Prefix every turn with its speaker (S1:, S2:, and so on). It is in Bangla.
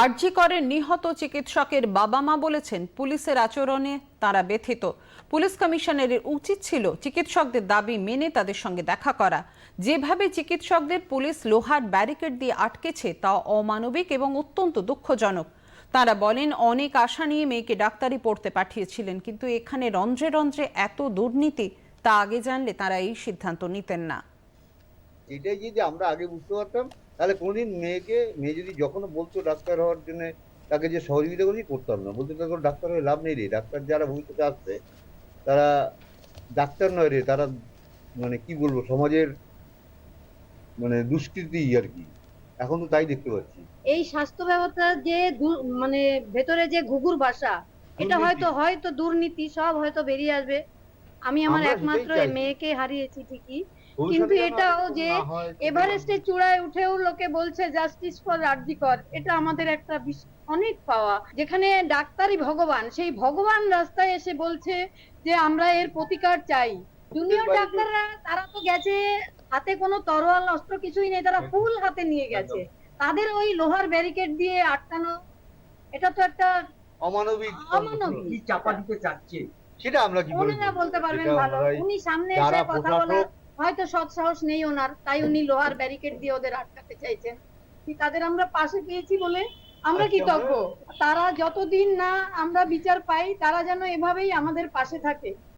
S1: আরজি করে নিহত চিকিৎসকের বাবা মা বলেছেন পুলিশের আচরণে তারা ব্যথিত। পুলিশ কমিশনারের উচিত ছিল চিকিৎসকদের দাবি মেনে তাদের সঙ্গে দেখা করা। যেভাবে চিকিৎসকদের পুলিশ লোহার ব্যারিকেড দিয়ে আটকেছে তা অমানবিক এবং অত্যন্ত দুঃখজনক। তারা বলেন, অনেক আশা নিয়ে মেয়েকে ডাক্তারি পড়তে পাঠিয়েছিলেন, কিন্তু এখানে রন্ধ্রে রন্ধ্রে এত দুর্নীতি, তা আগে জানলে তারা এই সিদ্ধান্ত নিতেন না।
S2: এটাই যদি আমরা আগে বুঝতে পারতাম তাহলে কোনোদিন মেয়েকে মেয়ে যদি যখন বলতো ডাক্তার হওয়ার জন্য তাকে যে সহযোগিতা করি করতাম না। বলতে তোর ডাক্তার হয়ে লাভ নেই রে। ডাক্তার যারা ভবিষ্যতে আসছে তারা ডাক্তার নয় রে তারা মানে কি বলব সমাজের মানে দুষ্কৃতি আর কি। এখন তো তাই দেখতে পাচ্ছি।
S3: এই স্বাস্থ্য ব্যবস্থা যে মানে ভেতরে যে ঘুঘুর বাসা এটা হয়তো হয়তো দুর্নীতি সব হয়তো বেরিয়ে আসবে। আমি আমার একমাত্র মেয়েকে হারিয়েছি ঠিকই। কিন্তু এটাও যে এভারেস্টের চূড়ায় উঠেও লোকে বলছে জাস্টিস ফর রাজ্যিকর এটা আমাদের একটা অনেক পাওয়া। যেখানে ডাক্তারই ভগবান সেই ভগবান রাস্তায় এসে বলছে যে আমরা এর প্রতিকার চাই। জুনিয়র ডাক্তাররা তারা তো গেছে হাতে কোনো তরোয়াল অস্ত্র কিছুই নেই তারা ফুল হাতে নিয়ে গেছে। তাদের ওই লোহার ব্যারিকেড দিয়ে আটকানো এটা তো একটা
S2: অমানবিক
S3: অমানবিক।
S4: কি চাপা দিতে চাচ্ছে?
S2: সেটা আমরা কি করে
S3: ওনারা বলতে পারবেন ভালো। উনি সামনে এসে কথা বলার
S2: প্রশাসক
S3: হয়তো সৎ সাহস নেই ওনার তাই উনি লোহার ব্যারিকেড দিয়ে ওদের আটকাতে চাইছেন। কি তাদের আমরা পাশে পেয়েছি বলে আমরা
S2: কি
S3: কৃতজ্ঞ। তারা যতদিন না আমরা বিচার পাই তারা যেন এভাবেই আমাদের পাশে থাকে।